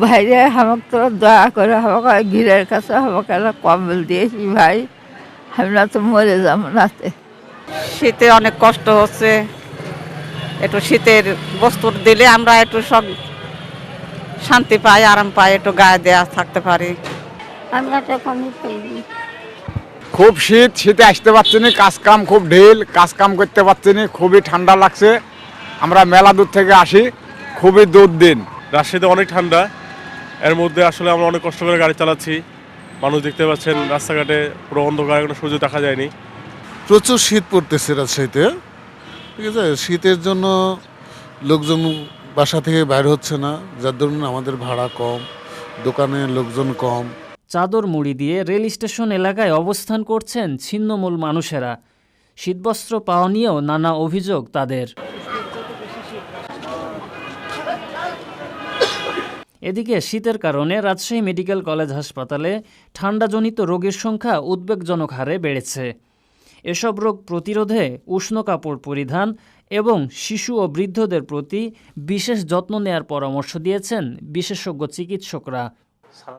ভাইরে আমাকে তো দয়া করে আমাকে ঘিরের কাছে আমাকে একটা কম্বল দিয়েছি ভাই। আমরা তো মরে যাব রাতে। শীতে অনেক কষ্ট হচ্ছে। একটু শীতের বস্তু দিলে আমরা একটু সব শান্তি পাই আরাম পাই একটু গায়ে দেয়া থাকতে পারি। আমরা তো কমই পাইনি খুব শীত শীতে আসতে পারছি না কাজ কাম খুব ঢিল কাজ কাম করতে পারছি না খুবই ঠান্ডা লাগছে। আমরা মেলা দূর থেকে আসি খুবই দূর দিন রাজশাহীতে অনেক ঠান্ডা। এর মধ্যে আসলে আমরা অনেক কষ্ট করে গাড়ি চালাচ্ছি। মানুষ দেখতে পাচ্ছেন রাস্তাঘাটে পুরো অন্ধকার কোনো সূর্য দেখা যায়নি। প্রচুর শীত পড়তেছে রাজশাহীতে। ঠিক আছে? শীতের জন্য লোকজন বাসা থেকে বাইর হচ্ছে না। যার দরুন আমাদের ভাড়া কম দোকানে লোকজন কম। চাদর মুড়ি দিয়ে রেল স্টেশন এলাকায় অবস্থান করছেন ছিন্নমূল মানুষেরা। শীতবস্ত্র পাওয়া নিয়েও নানা অভিযোগ তাদের। এদিকে শীতের কারণে রাজশাহী মেডিকেল কলেজ হাসপাতালে ঠান্ডাজনিত রোগীর সংখ্যা উদ্বেগজনক হারে বেড়েছে। এসব রোগ প্রতিরোধে উষ্ণ কাপড় পরিধান এবং শিশু ও বৃদ্ধদের প্রতি বিশেষ যত্ন নেয়ার পরামর্শ দিয়েছেন বিশেষজ্ঞ চিকিৎসকরা।